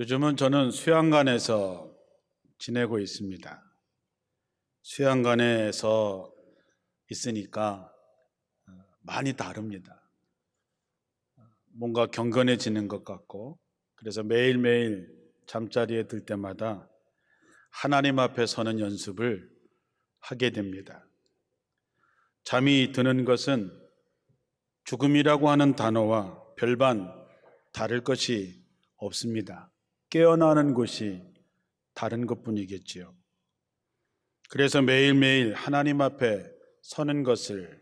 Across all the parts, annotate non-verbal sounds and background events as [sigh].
요즘은 저는 수양관에서 지내고 있습니다. 수양관에서 있으니까 어, 많이 다릅니다. 뭔가 경건해지는 것 같고, 그래서 매일매일 잠자리에 들 때마다 하나님 앞에 서는 연습을 하게 됩니다. 잠이 드는 것은 죽음이라고 하는 단어와 별반 다를 것이 없습니다. 깨어나는 곳이 다른 것 뿐이겠지요. 그래서 매일매일 하나님 앞에 서는 것을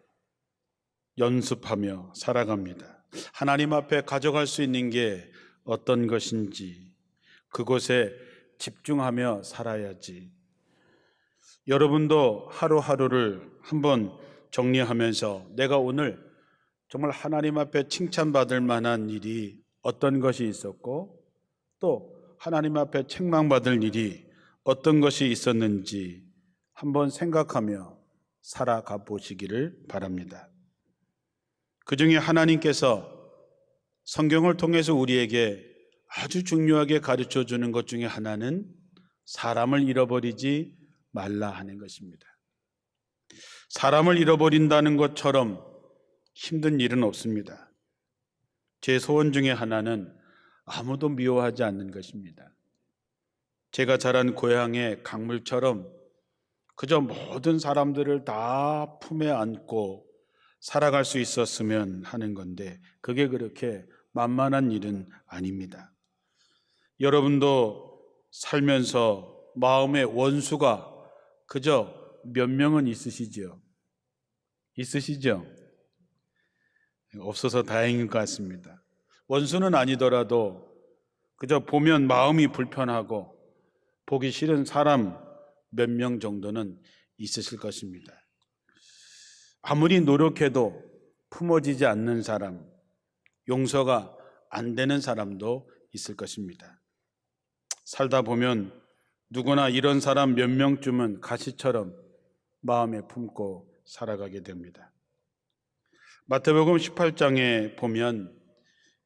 연습하며 살아갑니다. 하나님 앞에 가져갈 수 있는 게 어떤 것인지 그곳에 집중하며 살아야지. 여러분도 하루하루를 한번 정리하면서 내가 오늘 정말 하나님 앞에 칭찬받을 만한 일이 어떤 것이 있었고 또 하나님 앞에 책망받을 일이 어떤 것이 있었는지 한번 생각하며 살아가 보시기를 바랍니다. 그 중에 하나님께서 성경을 통해서 우리에게 아주 중요하게 가르쳐 주는 것 중에 하나는 사람을 잃어버리지 말라 하는 것입니다. 사람을 잃어버린다는 것처럼 힘든 일은 없습니다. 제 소원 중에 하나는 아무도 미워하지 않는 것입니다. 제가 자란 고향의 강물처럼 그저 모든 사람들을 다 품에 안고 살아갈 수 있었으면 하는 건데 그게 그렇게 만만한 일은 아닙니다. 여러분도 살면서 마음의 원수가 그저 몇 명은 있으시죠? 있으시죠? 없어서 다행인 것 같습니다. 원수는 아니더라도 그저 보면 마음이 불편하고 보기 싫은 사람 몇 명 정도는 있으실 것입니다. 아무리 노력해도 품어지지 않는 사람, 용서가 안 되는 사람도 있을 것입니다. 살다 보면 누구나 이런 사람 몇 명쯤은 가시처럼 마음에 품고 살아가게 됩니다. 마태복음 18장에 보면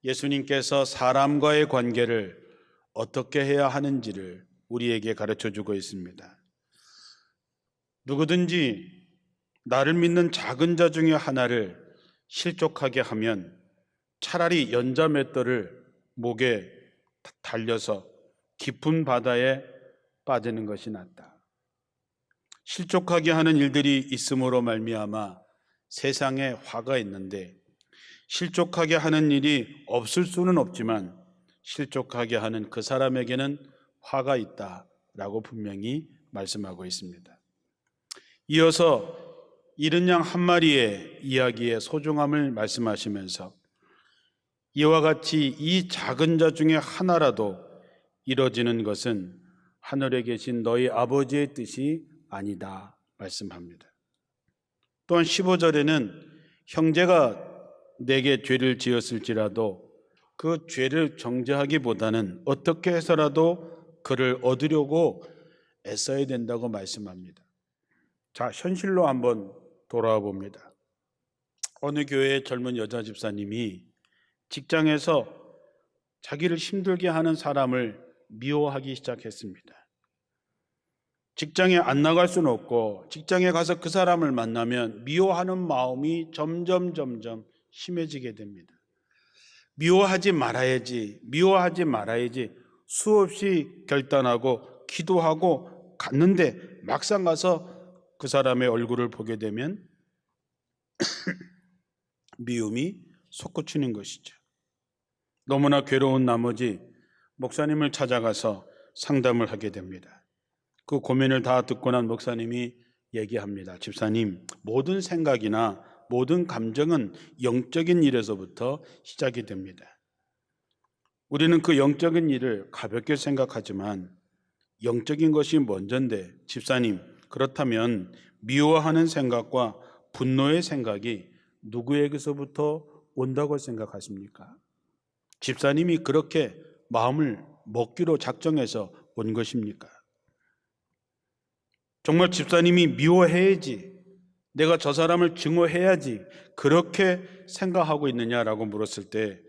예수님께서 사람과의 관계를 어떻게 해야 하는지를 우리에게 가르쳐 주고 있습니다. 누구든지 나를 믿는 작은 자 중에 하나를 실족하게 하면 차라리 연자 맷돌을 목에 달려서 깊은 바다에 빠지는 것이 낫다. 실족하게 하는 일들이 있음으로 말미암아 세상에 화가 있는데 실족하게 하는 일이 없을 수는 없지만 실족하게 하는 그 사람에게는 화가 있다 라고 분명히 말씀하고 있습니다. 이어서 이른 양 한 마리의 이야기의 소중함을 말씀하시면서 이와 같이 이 작은 자 중에 하나라도 이뤄지는 것은 하늘에 계신 너희 아버지의 뜻이 아니다 말씀합니다. 또한 15절에는 형제가 내게 죄를 지었을지라도 그 죄를 정죄하기보다는 어떻게 해서라도 그를 얻으려고 애써야 된다고 말씀합니다. 자, 현실로 한번 돌아와 봅니다. 어느 교회의 젊은 여자 집사님이 직장에서 자기를 힘들게 하는 사람을 미워하기 시작했습니다. 직장에 안 나갈 수는 없고 직장에 가서 그 사람을 만나면 미워하는 마음이 점점 점점 심해지게 됩니다. 미워하지 말아야지, 미워하지 말아야지 수없이 결단하고 기도하고 갔는데 막상 가서 그 사람의 얼굴을 보게 되면 [clears throat] 미움이 솟구치는 것이죠. 너무나 괴로운 나머지 목사님을 찾아가서 상담을 하게 됩니다. 그 고민을 다 듣고 난 목사님이 얘기합니다. 집사님, 모든 생각이나 모든 감정은 영적인 일에서부터 시작이 됩니다. 우리는 그 영적인 일을 가볍게 생각하지만 영적인 것이 먼저인데 집사님, 그렇다면 미워하는 생각과 분노의 생각이 누구에게서부터 온다고 생각하십니까? 집사님이 그렇게 마음을 먹기로 작정해서 온 것입니까? 정말 집사님이 미워해야지, 내가 저 사람을 증오해야지, 그렇게 생각하고 있느냐라고 물었을 때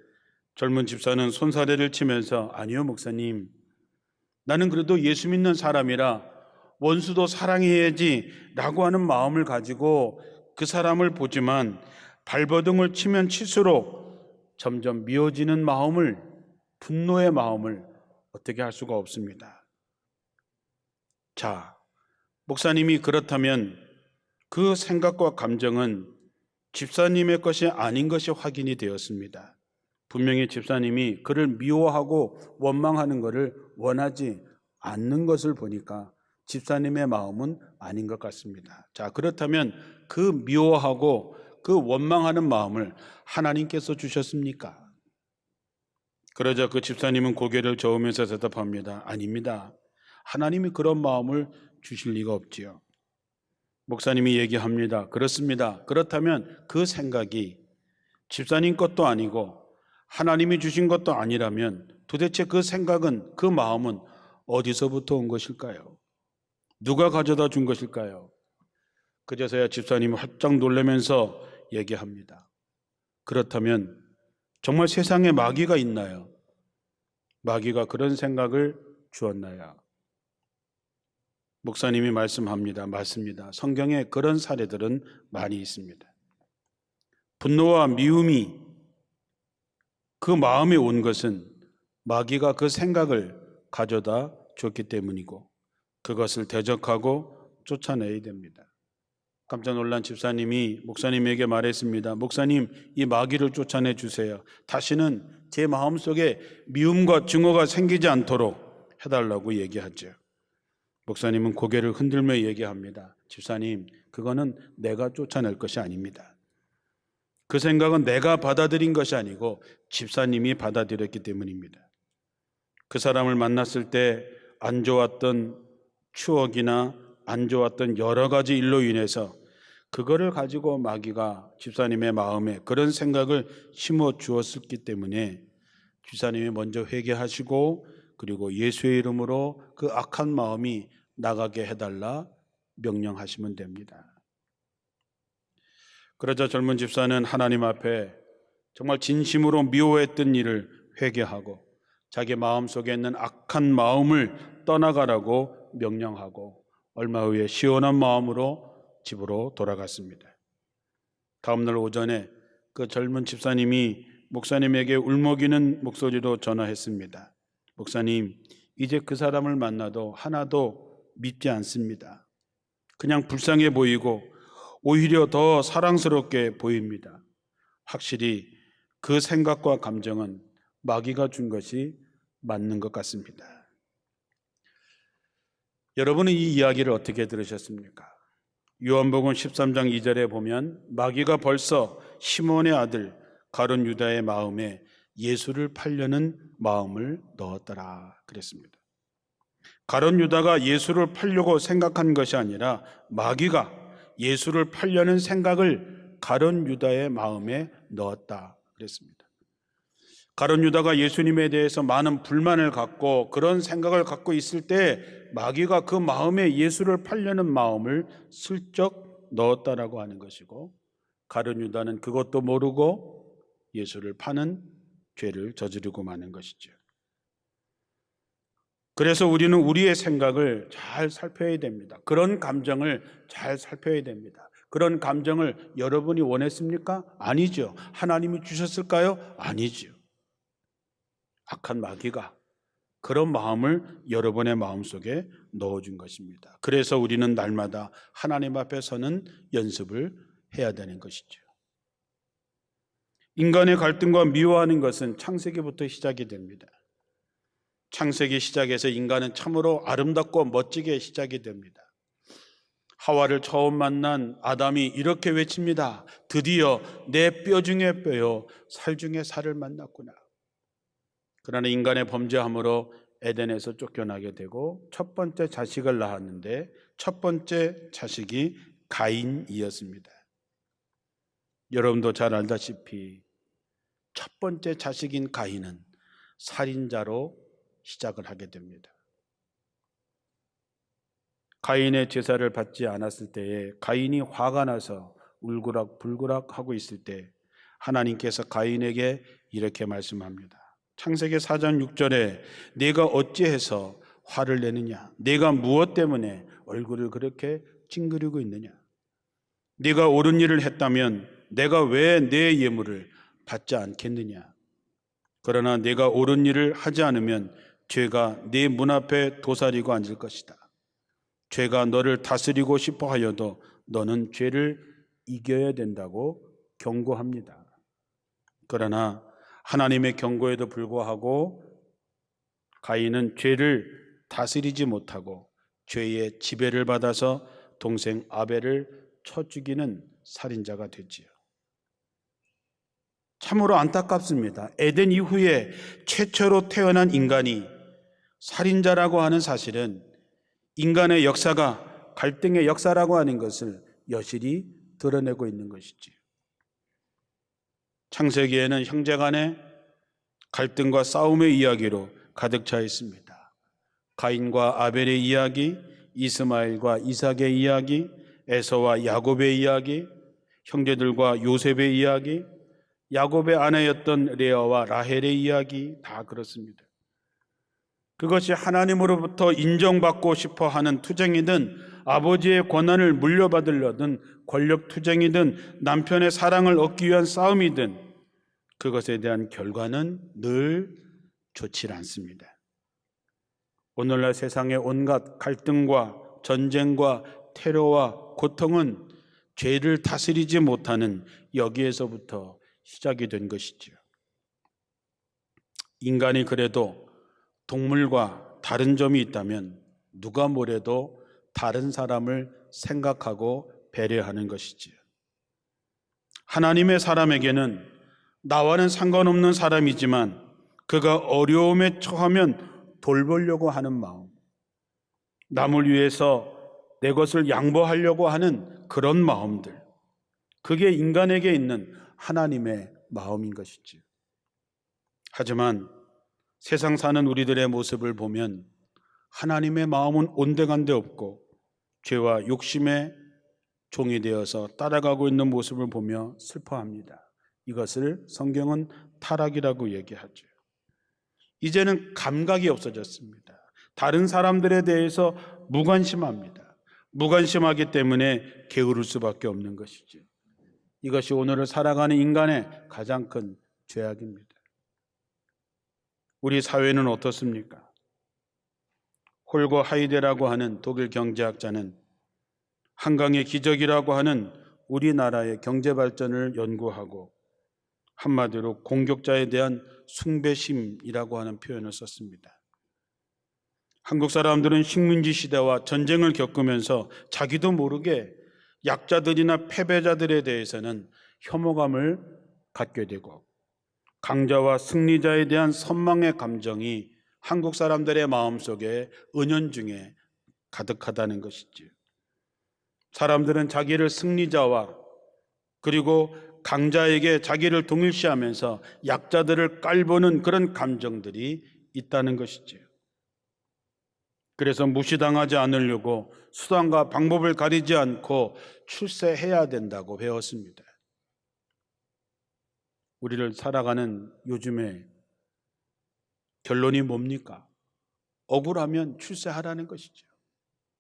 젊은 집사는 손사래를 치면서 아니요 목사님 나는 그래도 예수 믿는 사람이라 원수도 사랑해야지라고 하는 마음을 가지고 그 사람을 보지만 발버둥을 치면 칠수록 점점 미워지는 마음을 분노의 마음을 어떻게 할 수가 없습니다. 자, 목사님이 그렇다면 그 생각과 감정은 집사님의 것이 아닌 것이 확인이 되었습니다. 분명히 집사님이 그를 미워하고 원망하는 것을 원하지 않는 것을 보니까 집사님의 마음은 아닌 것 같습니다. 자, 그렇다면 그 미워하고 그 원망하는 마음을 하나님께서 주셨습니까? 그러자 그 집사님은 고개를 저으면서 대답합니다. 아닙니다. 하나님이 그런 마음을 주실 리가 없지요. 목사님이 얘기합니다. 그렇습니다. 그렇다면 그 생각이 집사님 것도 아니고 하나님이 주신 것도 아니라면 도대체 그 생각은 그 마음은 어디서부터 온 것일까요? 누가 가져다 준 것일까요? 그제서야 집사님이 활짝 놀라면서 얘기합니다. 그렇다면 정말 세상에 마귀가 있나요? 마귀가 그런 생각을 주었나요? 목사님이 말씀합니다. 맞습니다. 성경에 그런 사례들은 많이 있습니다. 분노와 미움이 그 마음에 온 것은 마귀가 그 생각을 가져다 줬기 때문이고 그것을 대적하고 쫓아내야 됩니다. 깜짝 놀란 집사님이 목사님에게 말했습니다. 목사님, 이 마귀를 쫓아내 주세요. 다시는 제 마음속에 미움과 증오가 생기지 않도록 해달라고 얘기하죠. 목사님은 고개를 흔들며 얘기합니다. 집사님, 그거는 내가 쫓아낼 것이 아닙니다. 그 생각은 내가 받아들인 것이 아니고 집사님이 받아들였기 때문입니다. 그 사람을 만났을 때 안 좋았던 추억이나 안 좋았던 여러 가지 일로 인해서 그거를 가지고 마귀가 집사님의 마음에 그런 생각을 심어 주었기 때문에 집사님이 먼저 회개하시고 그리고 예수의 이름으로 그 악한 마음이 나가게 해달라 명령하시면 됩니다. 그러자 젊은 집사는 하나님 앞에 정말 진심으로 미워했던 일을 회개하고 자기 마음 속에 있는 악한 마음을 떠나가라고 명령하고 얼마 후에 시원한 마음으로 집으로 돌아갔습니다. 다음날 오전에 그 젊은 집사님이 목사님에게 울먹이는 목소리로 전화했습니다. 목사님, 이제 그 사람을 만나도 하나도 믿지 않습니다. 그냥 불쌍해 보이고 오히려 더 사랑스럽게 보입니다. 확실히 그 생각과 감정은 마귀가 준 것이 맞는 것 같습니다. 여러분은 이 이야기를 어떻게 들으셨습니까? 요한복음 13장 2절에 보면 마귀가 벌써 시몬의 아들 가론 유다의 마음에 예수를 팔려는 마음을 넣었더라 그랬습니다. 가론 유다가 예수를 팔려고 생각한 것이 아니라 마귀가 예수를 팔려는 생각을 가론 유다의 마음에 넣었다 그랬습니다. 가론 유다가 예수님에 대해서 많은 불만을 갖고 그런 생각을 갖고 있을 때 마귀가 그 마음에 예수를 팔려는 마음을 슬쩍 넣었다라고 하는 것이고 가론 유다는 그것도 모르고 예수를 파는 죄를 저지르고 마는 것이죠. 그래서 우리는 우리의 생각을 잘 살펴야 됩니다. 그런 감정을 잘 살펴야 됩니다. 그런 감정을 여러분이 원했습니까? 아니죠. 하나님이 주셨을까요? 아니죠. 악한 마귀가 그런 마음을 여러분의 마음속에 넣어준 것입니다. 그래서 우리는 날마다 하나님 앞에 서는 연습을 해야 되는 것이죠. 인간의 갈등과 미워하는 것은 창세기부터 시작이 됩니다. 창세기 시작에서 인간은 참으로 아름답고 멋지게 시작이 됩니다. 하와를 처음 만난 아담이 이렇게 외칩니다. 드디어 내 뼈 중에 뼈요, 살 중에 살을 만났구나. 그러나 인간의 범죄함으로 에덴에서 쫓겨나게 되고 첫 번째 자식을 낳았는데 첫 번째 자식이 가인이었습니다. 여러분도 잘 알다시피 첫 번째 자식인 가인은 살인자로 시작을 하게 됩니다. 가인의 제사를 받지 않았을 때에 가인이 화가 나서 울그락 불그락 하고 있을 때 하나님께서 가인에게 이렇게 말씀합니다. 창세기 4장 6절에 내가 어찌해서 화를 내느냐? 내가 무엇 때문에 얼굴을 그렇게 찡그리고 있느냐? 네가 옳은 일을 했다면 내가 왜 내 예물을 받지 않겠느냐? 그러나 내가 옳은 일을 하지 않으면 죄가 네 문 앞에 도사리고 앉을 것이다. 죄가 너를 다스리고 싶어 하여도 너는 죄를 이겨야 된다고 경고합니다. 그러나 하나님의 경고에도 불구하고 가인은 죄를 다스리지 못하고 죄의 지배를 받아서 동생 아벨을 쳐 죽이는 살인자가 되지요. 참으로 안타깝습니다. 에덴 이후에 최초로 태어난 인간이 살인자라고 하는 사실은 인간의 역사가 갈등의 역사라고 하는 것을 여실히 드러내고 있는 것이지요. 창세기에는 형제 간의 갈등과 싸움의 이야기로 가득 차 있습니다. 가인과 아벨의 이야기, 이스마엘과 이삭의 이야기, 에서와 야곱의 이야기, 형제들과 요셉의 이야기, 야곱의 아내였던 레아와 라헬의 이야기 다 그렇습니다. 그것이 하나님으로부터 인정받고 싶어 하는 투쟁이든 아버지의 권한을 물려받으려든 권력 투쟁이든 남편의 사랑을 얻기 위한 싸움이든 그것에 대한 결과는 늘 좋지 않습니다. 오늘날 세상의 온갖 갈등과 전쟁과 테러와 고통은 죄를 다스리지 못하는 여기에서부터 시작이 된 것이지요. 인간이 그래도 동물과 다른 점이 있다면 누가 뭐래도 다른 사람을 생각하고 배려하는 것이지요. 하나님의 사람에게는 나와는 상관없는 사람이지만 그가 어려움에 처하면 돌보려고 하는 마음, 남을 위해서 내 것을 양보하려고 하는 그런 마음들, 그게 인간에게 있는 하나님의 마음인 것이지요. 하지만 세상 사는 우리들의 모습을 보면 하나님의 마음은 온데간데 없고 죄와 욕심의 종이 되어서 따라가고 있는 모습을 보며 슬퍼합니다. 이것을 성경은 타락이라고 얘기하죠. 이제는 감각이 없어졌습니다. 다른 사람들에 대해서 무관심합니다. 무관심하기 때문에 게으를 수밖에 없는 것이죠. 이것이 오늘을 살아가는 인간의 가장 큰 죄악입니다. 우리 사회는 어떻습니까? 홀고 하이데라고 하는 독일 경제학자는 한강의 기적이라고 하는 우리나라의 경제 발전을 연구하고 한마디로 공격자에 대한 숭배심이라고 하는 표현을 썼습니다. 한국 사람들은 식민지 시대와 전쟁을 겪으면서 자기도 모르게 약자들이나 패배자들에 대해서는 혐오감을 갖게 되고 강자와 승리자에 대한 선망의 감정이 한국 사람들의 마음속에 은연중에 가득하다는 것이지요. 사람들은 자기를 승리자와 그리고 강자에게 자기를 동일시하면서 약자들을 깔보는 그런 감정들이 있다는 것이지요. 그래서 무시당하지 않으려고 수단과 방법을 가리지 않고 출세해야 된다고 배웠습니다. 우리를 살아가는 요즘에 결론이 뭡니까? 억울하면 출세하라는 것이죠.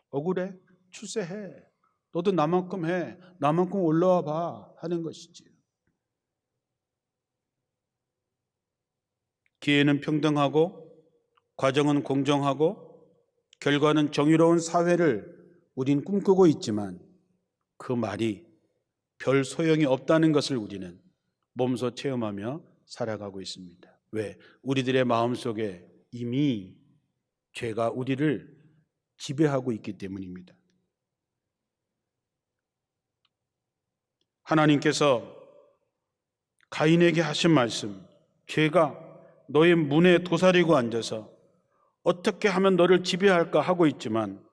억울해? 출세해. 너도 나만큼 해. 나만큼 올라와 봐. 하는 것이지. 기회는 평등하고 과정은 공정하고 결과는 정의로운 사회를 우린 꿈꾸고 있지만 그 말이 별 소용이 없다는 것을 우리는 몸소 체험하며 살아가고 있습니다. 왜? 우리들의 마음 속에 이미 죄가 우리를 지배하고 있기 때문입니다. 하나님께서 가인에게 하신 말씀, 죄가 너의 문에 도사리고 앉아서 어떻게 하면 너를 지배할까 하고 있지만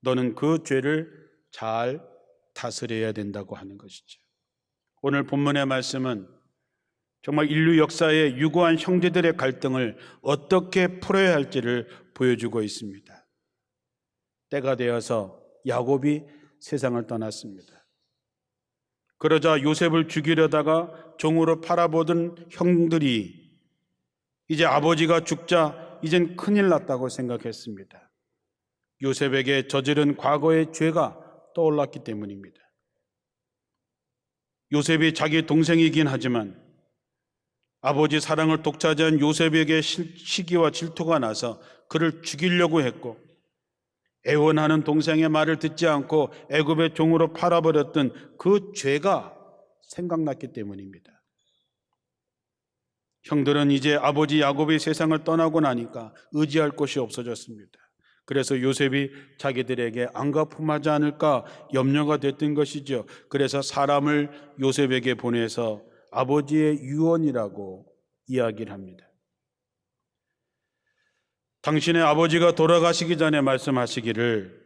너는 그 죄를 잘 다스려야 된다고 하는 것이죠. 오늘 본문의 말씀은 정말 인류 역사의 유구한 형제들의 갈등을 어떻게 풀어야 할지를 보여주고 있습니다. 때가 되어서 야곱이 세상을 떠났습니다. 그러자 요셉을 죽이려다가 종으로 팔아보던 형들이 이제 아버지가 죽자 이젠 큰일 났다고 생각했습니다. 요셉에게 저지른 과거의 죄가 떠올랐기 때문입니다. 요셉이 자기 동생이긴 하지만 아버지 사랑을 독차지한 요셉에게 시- 시기와 질투가 나서 그를 죽이려고 했고 애원하는 동생의 말을 듣지 않고 애굽의 종으로 팔아버렸던 그 죄가 생각났기 때문입니다. 형들은 이제 아버지 야곱이 세상을 떠나고 나니까 의지할 곳이 없어졌습니다. 그래서 요셉이 자기들에게 안가품하지 않을까 염려가 됐던 것이죠. 그래서 사람을 요셉에게 보내서 아버지의 유언이라고 이야기를 합니다. 당신의 아버지가 돌아가시기 전에 말씀하시기를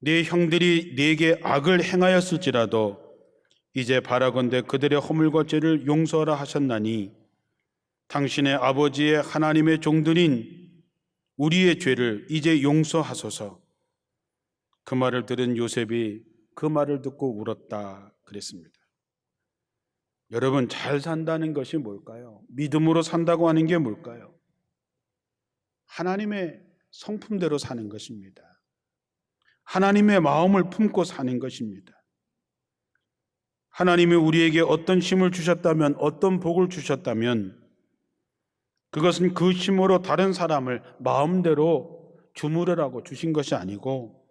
네 형들이 네게 악을 행하였을지라도 이제 바라건대 그들의 허물과 죄를 용서하라 하셨나니 당신의 아버지의 하나님의 종들인 우리의 죄를 이제 용서하소서. 그 말을 들은 요셉이 그 말을 듣고 울었다 그랬습니다. 여러분 잘 산다는 것이 뭘까요? 믿음으로 산다고 하는 게 뭘까요? 하나님의 성품대로 사는 것입니다. 하나님의 마음을 품고 사는 것입니다. 하나님이 우리에게 어떤 힘을 주셨다면, 어떤 복을 주셨다면, 그것은 그 힘으로 다른 사람을 마음대로 주무르라고 주신 것이 아니고,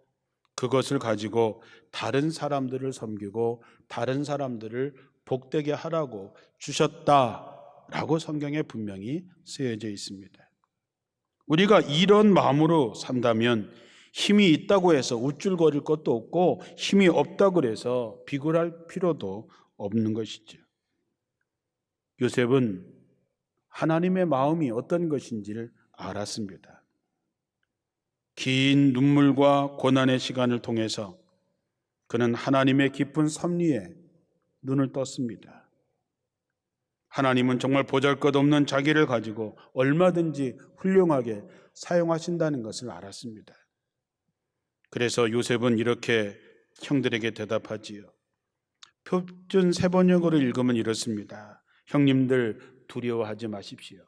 그것을 가지고 다른 사람들을 섬기고, 다른 사람들을 복되게 하라고 주셨다라고 성경에 분명히 쓰여져 있습니다. 우리가 이런 마음으로 산다면 힘이 있다고 해서 우쭐거릴 것도 없고 힘이 없다고 해서 비굴할 필요도 없는 것이죠. 요셉은 하나님의 마음이 어떤 것인지를 알았습니다. 긴 눈물과 고난의 시간을 통해서 그는 하나님의 깊은 섭리에 눈을 떴습니다. 하나님은 정말 보잘 것 없는 자기를 가지고 얼마든지 훌륭하게 사용하신다는 것을 알았습니다. 그래서 요셉은 이렇게 형들에게 대답하지요. 표준 세번역으로 읽으면 이렇습니다. 형님들 두려워하지 마십시오.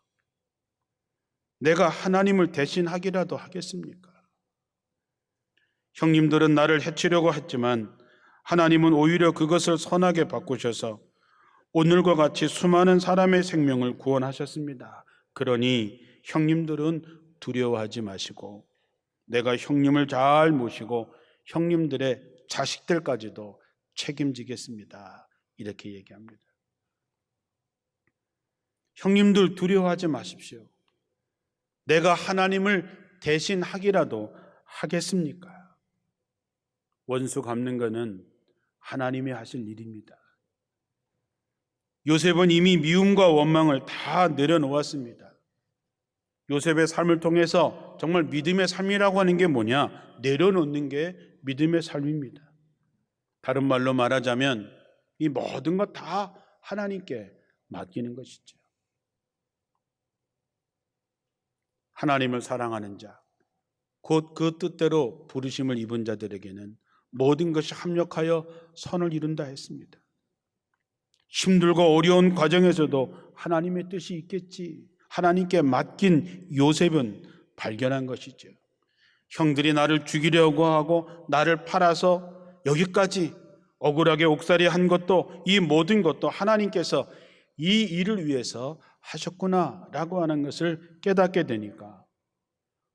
내가 하나님을 대신하기라도 하겠습니까? 형님들은 나를 해치려고 했지만 하나님은 오히려 그것을 선하게 바꾸셔서 오늘과 같이 수많은 사람의 생명을 구원하셨습니다. 그러니 형님들은 두려워하지 마시고 내가 형님을 잘 모시고 형님들의 자식들까지도 책임지겠습니다. 이렇게 얘기합니다. 형님들 두려워하지 마십시오. 내가 하나님을 대신하기라도 하겠습니까? 원수 갚는 것은 하나님이 하실 일입니다. 요셉은 이미 미움과 원망을 다 내려놓았습니다. 요셉의 삶을 통해서 정말 믿음의 삶이라고 하는 게 뭐냐? 내려놓는 게 믿음의 삶입니다. 다른 말로 말하자면 이 모든 것 다 하나님께 맡기는 것이죠. 하나님을 사랑하는 자, 곧 그 뜻대로 부르심을 입은 자들에게는 모든 것이 합력하여 선을 이룬다 했습니다. 힘들고 어려운 과정에서도 하나님의 뜻이 있겠지. 하나님께 맡긴 요셉은 발견한 것이죠. 형들이 나를 죽이려고 하고 나를 팔아서 여기까지 억울하게 옥살이 한 것도 이 모든 것도 하나님께서 이 일을 위해서 하셨구나라고 하는 것을 깨닫게 되니까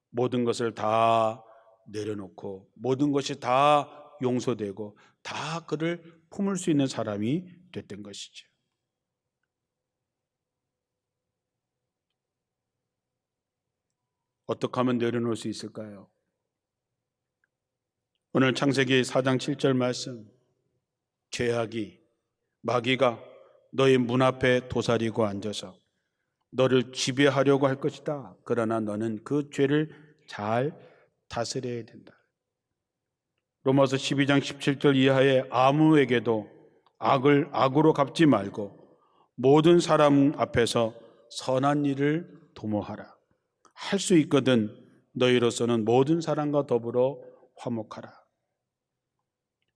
모든 것을 다 내려놓고 모든 것이 다 용서되고 다 그를 품을 수 있는 사람이 됐던 것이죠. 어떻게 하면 내려놓을 수 있을까요? 오늘 창세기 4장 7절 말씀 죄악이 마귀가 너의 문 앞에 도사리고 앉아서 너를 지배하려고 할 것이다. 그러나 너는 그 죄를 잘 다스려야 된다. 로마서 12장 17절 이하의 아무에게도 악을 악으로 갚지 말고 모든 사람 앞에서 선한 일을 도모하라. 할 수 있거든 너희로서는 모든 사람과 더불어 화목하라.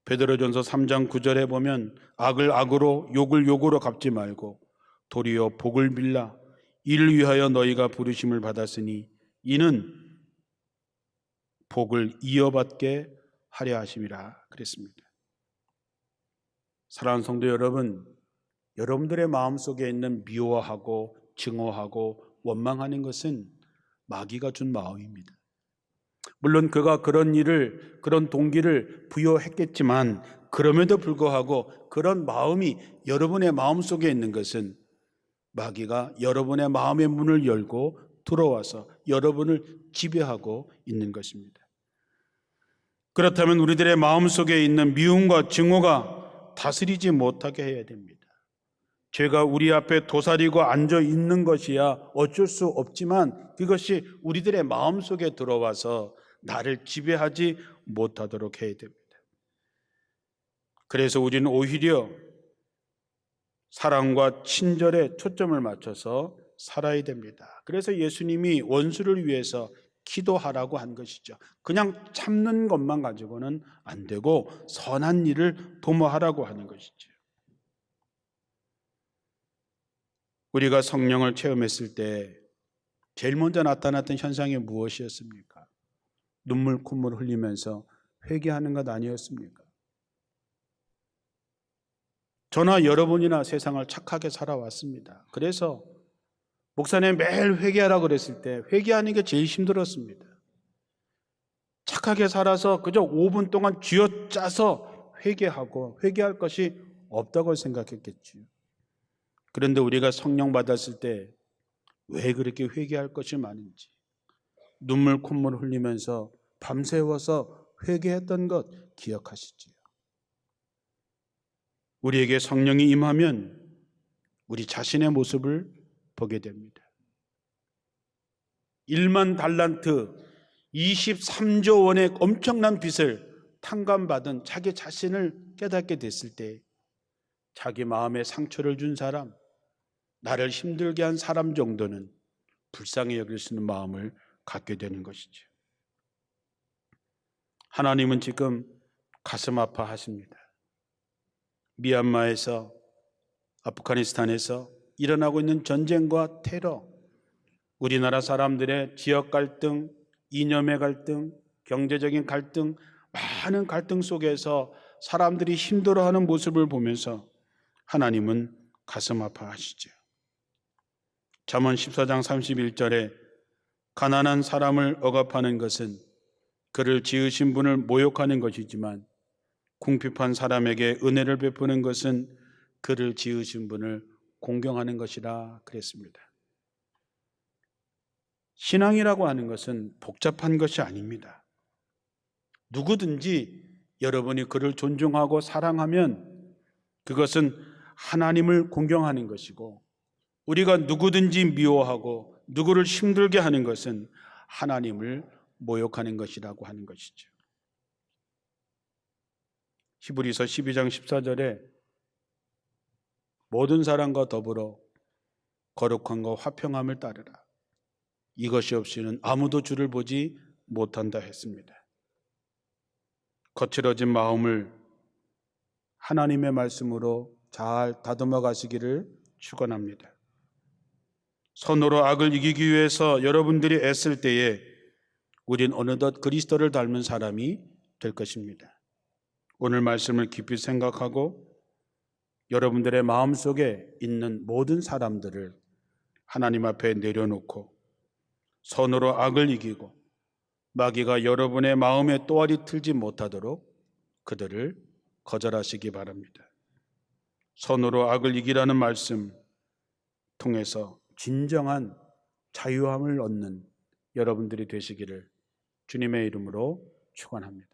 베드로전서 3장 9절에 보면 악을 악으로 욕을 욕으로 갚지 말고 도리어 복을 빌라 이를 위하여 너희가 부르심을 받았으니 이는 복을 이어받게 하려 하심이라 그랬습니다. 사랑하는 성도 여러분, 여러분들의 마음속에 있는 미워하고 증오하고 원망하는 것은 마귀가 준 마음입니다. 물론 그가 그런 일을 그런 동기를 부여했겠지만 그럼에도 불구하고 그런 마음이 여러분의 마음 속에 있는 것은 마귀가 여러분의 마음의 문을 열고 들어와서 여러분을 지배하고 있는 것입니다. 그렇다면 우리들의 마음 속에 있는 미움과 증오가 다스리지 못하게 해야 됩니다. 죄가 우리 앞에 도사리고 앉아 있는 것이야 어쩔 수 없지만 그것이 우리들의 마음 속에 들어와서 나를 지배하지 못하도록 해야 됩니다. 그래서 우리는 오히려 사랑과 친절에 초점을 맞춰서 살아야 됩니다. 그래서 예수님이 원수를 위해서 기도하라고 한 것이죠. 그냥 참는 것만 가지고는 안 되고 선한 일을 도모하라고 하는 것이죠. 우리가 성령을 체험했을 때 제일 먼저 나타났던 현상이 무엇이었습니까? 눈물 콧물 흘리면서 회개하는 것 아니었습니까? 저나 여러분이나 세상을 착하게 살아왔습니다. 그래서 목사님 매일 회개하라 그랬을 때 회개하는 게 제일 힘들었습니다. 착하게 살아서 그저 5분 동안 쥐어짜서 회개하고 회개할 것이 없다고 생각했겠지요. 그런데 우리가 성령 받았을 때 왜 그렇게 회개할 것이 많은지 눈물 콧물 흘리면서 밤새워서 회개했던 것 기억하시지요. 우리에게 성령이 임하면 우리 자신의 모습을 보게 됩니다. 1만 달란트 23조 원의 엄청난 빚을 탕감받은 자기 자신을 깨닫게 됐을 때 자기 마음에 상처를 준 사람, 나를 힘들게 한 사람 정도는 불쌍히 여길 수 있는 마음을 갖게 되는 것이죠. 하나님은 지금 가슴 아파하십니다. 미얀마에서 아프가니스탄에서 일어나고 있는 전쟁과 테러, 우리나라 사람들의 지역 갈등, 이념의 갈등, 경제적인 갈등, 많은 갈등 속에서 사람들이 힘들어하는 모습을 보면서 하나님은 가슴 아파하시죠. 잠언 14장 31절에 가난한 사람을 억압하는 것은 그를 지으신 분을 모욕하는 것이지만 궁핍한 사람에게 은혜를 베푸는 것은 그를 지으신 분을 공경하는 것이라 그랬습니다. 신앙이라고 하는 것은 복잡한 것이 아닙니다. 누구든지 여러분이 그를 존중하고 사랑하면 그것은 하나님을 공경하는 것이고 우리가 누구든지 미워하고 누구를 힘들게 하는 것은 하나님을 모욕하는 것이라고 하는 것이죠. 히브리서 12장 14절에 모든 사람과 더불어 거룩함과 화평함을 따르라. 이것이 없이는 아무도 주를 보지 못한다 했습니다. 거칠어진 마음을 하나님의 말씀으로 잘 다듬어 가시기를 축원합니다. 선으로 악을 이기기 위해서 여러분들이 애쓸 때에 우린 어느덧 그리스도를 닮은 사람이 될 것입니다. 오늘 말씀을 깊이 생각하고 여러분들의 마음속에 있는 모든 사람들을 하나님 앞에 내려놓고 선으로 악을 이기고 마귀가 여러분의 마음에 또아리 틀지 못하도록 그들을 거절하시기 바랍니다. 선으로 악을 이기라는 말씀 통해서 진정한 자유함을 얻는 여러분들이 되시기를 주님의 이름으로 축원합니다.